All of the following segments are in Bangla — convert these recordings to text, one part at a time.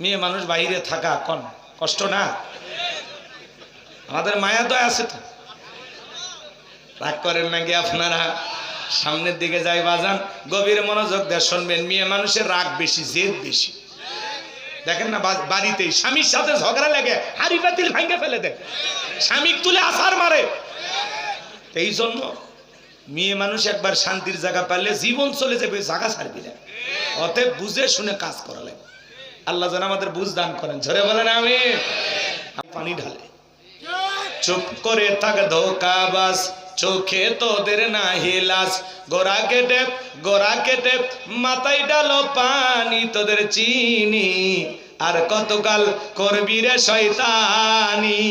মেয়ে মানুষ বাইরে থাকা কন, কষ্ট না? আমাদের মায়া তো আছে তো। রাগ করেন নাকি আপনারা? সামনের দিকে যাই বাজান, গভীর মনোযোগ দিয়ে শুনবেন, মেয়ে মানুষের রাগ বেশি, জেদ বেশি। দেখেন না বাড়িতেই স্বামীর সাথে ঝগড়া লাগে, হাড়ি পাতিল ভাঙ্গে ফেলে দেয়। স্বামী তুলে আসার মারে। এই জন্য মেয়ে মানুষ একবার শান্তির জায়গা পারলে জীবন চলে যাবে, জায়গা ছাড়বি না। অতএব বুঝে শুনে কাজ করা লাগে। আল্লাহ যেন আমাদের বুঝ দান করেন। ঝরে বলেন আমি পানি ঢালে। চুপ করে থাক ধোকাবাস চোখে তোদের না হিলাস গোরা কেটে গোরা কেটে, মাথায় ডালো পানি, তোদের চিনি। আর কতকাল করবি রে শয়তানি?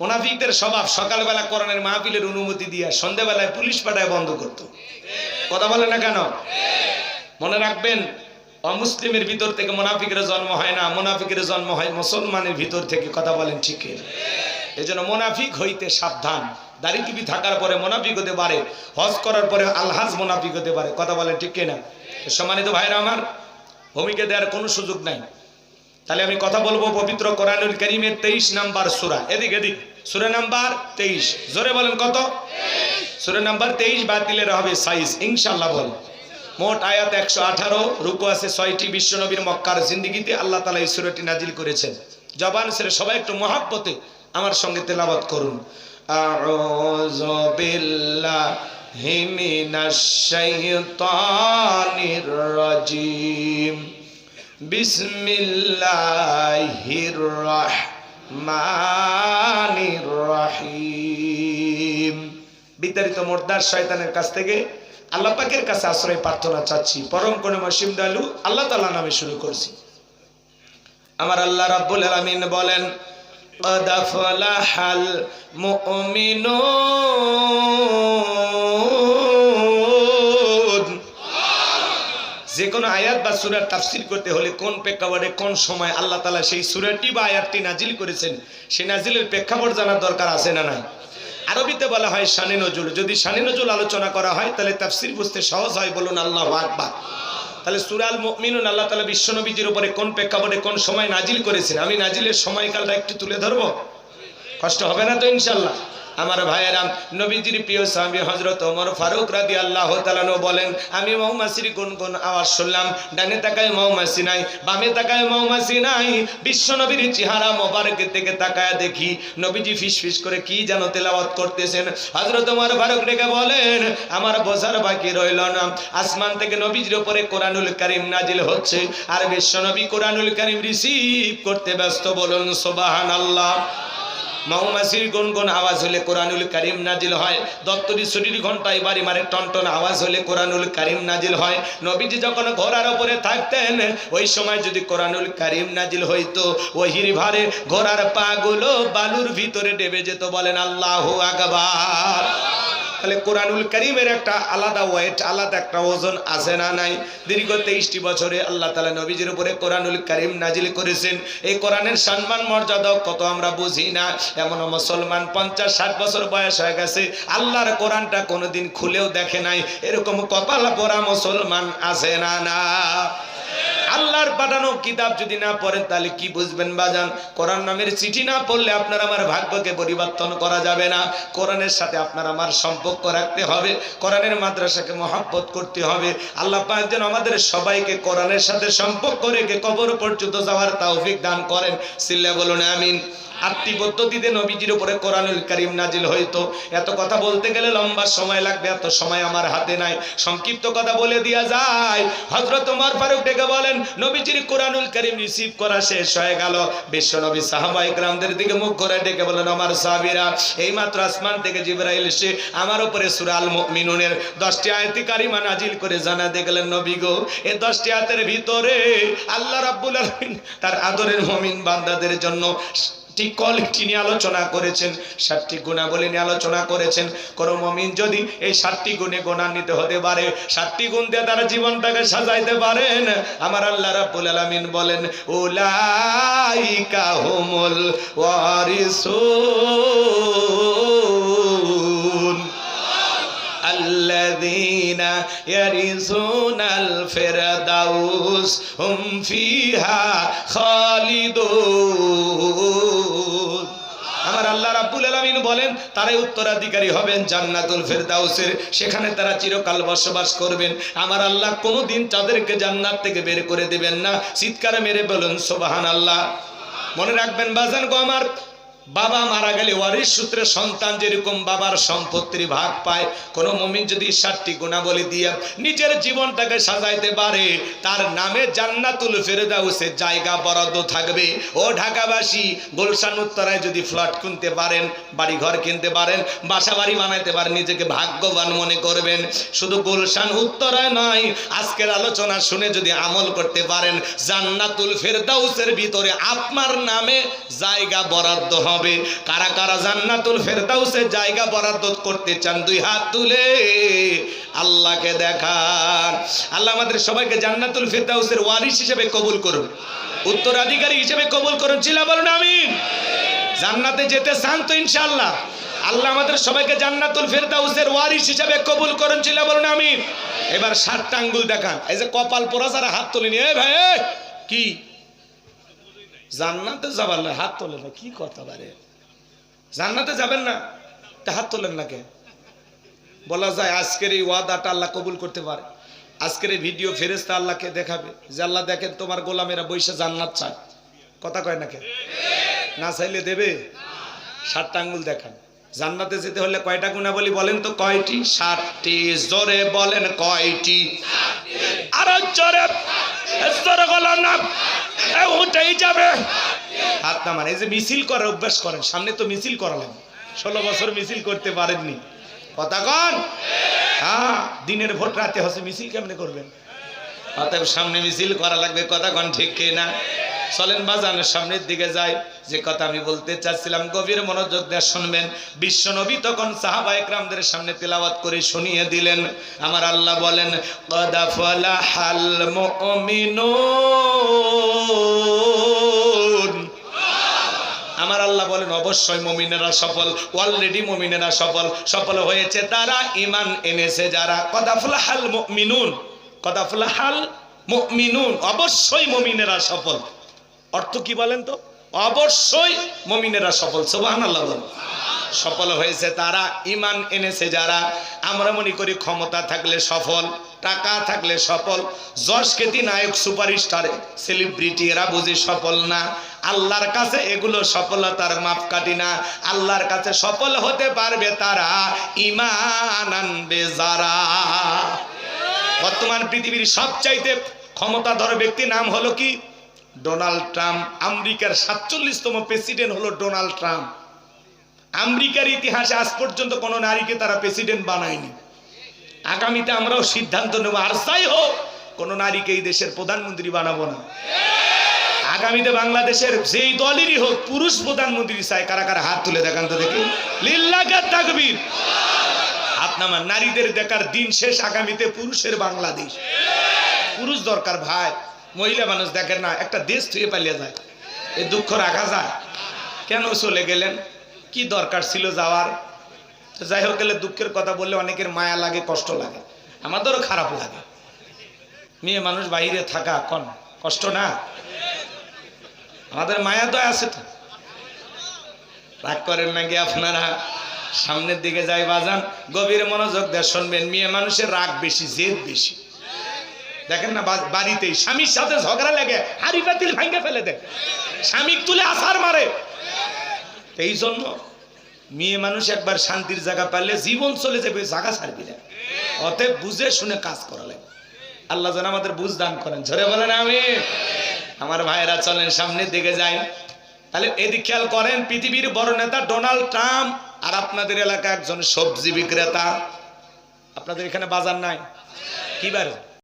মোনাফিকদের স্বভাব সকালবেলা করণের মাহফিলের অনুমতি দিয়ে সন্ধ্যেবেলায় পুলিশ পাঠায় বন্ধ করত। কথা বলে না কেন? মনে রাখবেন অমুসলিমের ভিতর থেকে মোনাফিকের জন্ম হয় না, মোনাফিকের জন্ম হয় মুসলমানের ভিতর থেকে, কথা বলেন ঠিক এই জন্য মোনাফিক হইতে সাবধান। দাড়ি টিভি থাকার পরে মোনাফিক হতে পারে, হজ করার পরে আলহাজ মোনাফিক হতে পারে, কথা বলেন ঠিক না সম্মানিত ভাইরা আমার, ভূমিকা দেওয়ার কোনো সুযোগ নাই। তাহলে আমি কথা বলব পবিত্র কোরআনুল করিমের তেইশ নাম্বার সুরা। এদিক এদিক। সুরা নাম্বার তেইশ। জোরে বলেন কত? সুরা নাম্বার তেইশ বাতিলের হবে সাইজ ইনশাল্লাহ বল মোট আয়াত একশো আঠারো, রুকু আছে ছয়টি বিশ্বনবীর মক্কার জিন্দিগিতে আল্লাহ তালা এই সুরাটি নাজিল করেছেন। জবান সেরে সবাই একটু মহাব্বতে আমার সঙ্গে তেলাবাত করুন। রহমানির রহিম। বিতাড়িত মোর্দার শয়তানের কাছ থেকে আল্লাহ পাকের কাছে আশ্রয় প্রার্থনা চাচ্ছি পরম কোনো মসিম দালু আল্লাহ তাআলা নামে শুরু করছি আমার আল্লাহ রাব্বুল আলামিন বলেন قد أفلح المؤمنون যে কোনো আয়াত বা সুরার তাফসির করতে হলে কোন প্রেক্ষাপটে কোন সময় আল্লাহ তালা সেই সুরাটি বা আয়াতটি নাজিল করেছেন সেই নাজিলের প্রেক্ষাপট জানার দরকার আছে না নাই আরবিতে বলা হয় শানে নজুল যদি শানে নজুল আলোচনা করা হয়, তাহলে তাফসির বুঝতে সহজ হয়, বলুন আল্লাহ আকবার। তাহলে সুরাল মিনুন আল্লাহ তালা বিশ্বনবীজির উপরে কোন প্রেক্ষাপটে কোন সময় নাজিল করেছেন? আমি নাজিলের সময়কালটা একটু তুলে ধরবো? কষ্ট হবে না তো ইনশাল্লাহ আমার ভাইয়েরাম নবীজির প্রিয় স্বামী হজরত ওমর ফারুক রাদি আল্লাহ তালানো বলেন, আমি মৌমাছির কোন কোন আওয়াজ শুনলাম। ডানে তাকায় মৌমাছি নাই, বামে তাকায় মৌমাছি নাই। বিশ্ব নবীর চেহারা মোবারকের থেকে তাকায় দেখি, নবীজি ফিস করে কি যেন তেলাওয়াত করতেছেন। হজরত ওমর ফারুক ডেকে বলেন, আমার বোঝার বাকি রইল না। আসমান থেকে নবীজির উপরে কোরআনুল করিম নাজিল হচ্ছে। আর বিশ্ব নবী কোরআনুল করিম রিসিভ করতে ব্যস্ত বলুন সোবাহান আল্লাহ মৌমাছির গুনগুন আওয়াজ হলে কোরআনুল করিম নাজিল হয়। দত্তরি ছুটির ঘন্টায় বাড়ি মারে টনটন আওয়াজ হলে কোরআনুল করিম নাজিল হয়। নবীজি যখন ঘোড়ার ওপরে থাকতেন, ওই সময় যদি কোরআনুল করিম নাজিল হইতো ওহির ভারে ঘোড়ার পাগুলো বালুর ভিতরে ডেবে যেত বলেন আল্লাহ আকবার। তাহলে কোরআনুল করিমের একটা আলাদা ওয়েট, আলাদা একটা ওজন আছে না নাই? দীর্ঘ তেইশটি বছরে আল্লাহ তালা নবীজির উপরে কোরআনুল করিম নাজিল করেছেন। এই কোরআনের সম্মান, মর্যাদা কত আমরা বুঝি না। এমন মুসলমান পঞ্চাশ, ষাট বছর বয়স হয়ে গেছে, আল্লাহর কোরআনটা কোনোদিন খুলেও দেখে নাই। এরকম কপাল পরা মুসলমান আছে না না? আল্লাহর পাঠানো কিতাব যদি না পড়েন, তাহলে কি বুঝবেন বাজান? কোরআন নামের চিঠি না পড়লে আপনার আমার ভাগ্যকে পরিবর্তন করা যাবে না। কোরআনের সাথে আপনার আমার সম্পর্ক রাখতে হবে। কোরআনের মাদ্রাসাকে মহাব্বত করতে হবে। আল্লাহ পাক আমাদের সবাইকে কোরআনের সাথে সম্পর্ক রেখে কবর পর্যন্ত যাওয়ার তৌফিক দান করেন। সিল্লা বলুন, আমিন। আটটি পদ্ধতিতে নবীজির উপরে কোরআনুল করিম নাজিল হইতো। এত কথা বলতে গেলে লম্বা সময় লাগবে, এত সময় আমার হাতে নাই। সংক্ষিপ্ত কথা বলে দিয়া যায়। হজরত উমর ফারুক ডেকে বলেন নবীজির কোরআনুল করিম রিসিভ করা শেষ হয়ে গেল। বিশ্ব নবী সাহাবাই গ্রামদের দিকে মুখ করে ডেকে বলেন, আমার সাহাবিরা এই মাত্র আসমান থেকে জিব্রাইল এসে আমার উপরে সুরাল মিনুনের দশটি আয়াতি কারিমা নাজিল করে জানা দেখলেন নবী গো, এ দশটি আয়াতের ভিতরে আল্লাহ রাব্বুল আলামিন তার আদরের মুমিন বান্দাদের জন্য সাতটি কোয়ালিটি নিয়ে আলোচনা করেছেন সাতটি গুণাবলী নিয়ে আলোচনা করেছেন কোন মমিন যদি এই সাতটি গুণে গুণান্বিত হতে পারে সাতটি গুণ দিয়ে তারা জীবনটাকে সাজাইতে পারেন আমার আল্লাহ রাব্বুল আলামিন বলেন উলাইকা হুমুল ওয়ারিসুন الذين ইয়ারিসুনাল ফিরদাউস হুম ফিহা খালিদুন বলেন, তারাই উত্তরাধিকারী হবেন জান্নাতুল ফেরদাউসের। সেখানে তারা চিরকাল বসবাস করবেন। আমার আল্লাহ কোনোদিন তাদেরকে জান্নাত থেকে বের করে দেবেন না। চিৎকারে মেরে বলুন, সুবহানাল্লাহ। মনে রাখবেন, বাজান গো আমার বাবা মারা গেলে ওয়ারিশ সূত্রে সন্তান যেরকম বাবার সম্পত্তির ভাগ পায়, কোনো মমিন যদি ষাটটি গুণাবলী দিয়ে নিজের জীবনটাকে সাজাইতে পারে, তার নামে জান্নাতুল ফেরদাউসের জায়গা বরাদ্দ থাকবে। ও ঢাকাবাসী, গুলশান উত্তরায় যদি ফ্ল্যাট কিনতে পারেন বাড়ি ঘর কিনতে পারেন বাসা বাড়ি বানাইতে পারেন, নিজেকে ভাগ্যবান মনে করবেন। শুধু গুলশান উত্তরায় নয়, আজকের আলোচনা শুনে যদি আমল করতে পারেন, জান্নাতুল ফেরদাউসের ভিতরে আপনার নামে জায়গা বরাদ্দ হবে। কারা কারা জান্নাতুল ফেরদাউসের জায়গা বরাদ্দ করতে চান, দুই হাত তুলে আল্লাহকে দেখান। আল্লাহ আমাদের সবাইকে জান্নাতুল ফেরদাউসের ওয়ারিশ হিসেবে কবুল করুন। উত্তরাধিকারী হিসেবে কবুল করুন। চিলা বলুন আমিন। জান্নাতে যেতে চান তো ইনশাআল্লাহ। আল্লাহ আমাদের সবাইকে জান্নাতুল ফেরদাউসের ওয়ারিশ হিসেবে কবুল করুন। চিলা বলুন আমিন। এবার সাতটা আঙ্গুল দেখান। এই যে কপাল পোড়া, যারা হাত তুলিনি এই ভাই কি? জান্নাতে যাবার না, হাত তোলেন না, কি কথা বারে জান্নাতে যাবেন না, তা হাত তোলেন না কে বলা যায় আজকের এই ওয়াদাটা আল্লাহ কবুল করতে পারে। আজকের এই ভিডিও ফেরেস্তা আল্লাহকে দেখাবে, যে আল্লাহ দেখেন তোমার গোলামেরা বৈশা জান্নাত চায়। কথা কয় না কে না চাইলে দেবে? সাতটা আঙ্গুল দেখান। জান্নাতে যেতে হলে কয়টা গুণা বলি বলেন তো? কয়টি? ষাটটি জোরে বলেন কয়টি? আর জোরে। জোরে বলেন না। উঠেই যাবে। হাত নামান, এই যে মিছিল করার অভ্যাস করেন, সামনে তো মিছিল করালেন। ষোলো বছর মিছিল করতে পারেননি। কথা কন? হ্যাঁ দিনের ভোট রাতে হচ্ছে, মিছিল কেমনে করবেন? অতএব সামনে মিছিল করা লাগবে, কথা কন, ঠিক না চলেন বাজানের সামনের দিকে যাই। যে কথা আমি বলতে চাচ্ছিলাম, গভীর মনোযোগ দিয়ে শুনবেন। বিশ্ব নবী তখন সাহাবা একরামদের সামনে তেলাওয়াত করে শুনিয়ে দিলেন। আমার আল্লাহ বলেন কদাফলা হাল আমার আল্লাহ বলেন, অবশ্যই মমিনেরা সফল অলরেডি মমিনেরা সফল। সফল হয়েছে তারা ইমান এনেছে যারা। কদাফলাহাল মুমিনুন। কদাফলাহাল মিনুন অবশ্যই মমিনেরা সফল। অর্থ কি বলেন তো? অবশ্যই মমিনেরা সফল, সুবহানাল্লাহ বলেন। সফল হয়েছে তারা ইমান এনেছে যারা। আমরা মনে করি ক্ষমতা থাকলে সফল, টাকা থাকলে সফল। যশ নায়ক সুপারস্টার সেলিব্রিটি এরা বুঝি সফল না? আল্লাহর কাছে এগুলো সফলতার মাপকাঠি না। আল্লাহর কাছে সফল হতে পারবে তারা ইমান আনবে যারা। বর্তমান পৃথিবীর সবচাইতে ক্ষমতাধর ব্যক্তি নাম হলো কি? ডোনাল্ড ট্রাম্প আমেরিকার সাতচল্লিশতম প্রেসিডেন্ট হলো ডোনাল্ড ট্রাম্প। আমেরিকার ইতিহাসে আজ পর্যন্ত কোনো নারীকে তারা প্রেসিডেন্ট বানায়নি। আগামীতে আমরাও সিদ্ধান্ত নেব, আর যাই হোক, কোনো নারীকে এই দেশের প্রধানমন্ত্রী বানাবো না। আগামীতে বাংলাদেশের যেই দলেরই হোক, পুরুষ প্রধানমন্ত্রী চাই, কারা কারা হাত তুলে দেখান তো দেখি। লিল্লাকার তাকবীর। হাত নামান নারীদের দেখার দিন শেষ, আগামীতে পুরুষের বাংলাদেশ। পুরুষ দরকার ভাই। মহিলা মানুষ দেখেন না, একটা দেশ থুয়ে পালিয়ে যায়, এ দুঃখ রাখা যায়। কেন চলে গেলেন? কি দরকার ছিল যাওয়ার? যাই হোক গেলে দুঃখের কথা বললে অনেকের মায়া লাগে, কষ্ট লাগে, আমাদেরও খারাপ লাগে। মেয়ে মানুষ বাইরে থাকা কন, কষ্ট না? আমাদের মায়া তো আছে তো। রাগ করেন নাকি আপনারা? সামনের দিকে যাই বাজান, গভীর মনোযোগ দিয়ে শুনবেন, মেয়ে মানুষের রাগ বেশি, জেদ বেশি। দেখেন না, বা- বাড়িতেই স্বামীর সাথে ঝগড়া লাগে হাড়ি পাতিল ভাঙ্গে ফেলে দেয়। স্বামী তুলে আসার মারে। এই জন্য মেয়ে মানুষ একবার শান্তির জায়গা পারলে জীবন চলে যাবে, জায়গা ছাড়বি না। অতএব বুঝে শুনে কাজ করা লাগে আল্লাহ যেন আমাদের বুঝ দান করেন। ঝরে বলেন আমি আমার ভাইয়েরা চলেন সামনের দিকে যাই। তাহলে এদিক খেয়াল করেন, পৃথিবীর বড় নেতা ডোনাল্ড ট্রাম্প আর আপনাদের এলাকা একজন সবজি বিক্রেতা। আপনাদের এখানে বাজার নাই? কি বার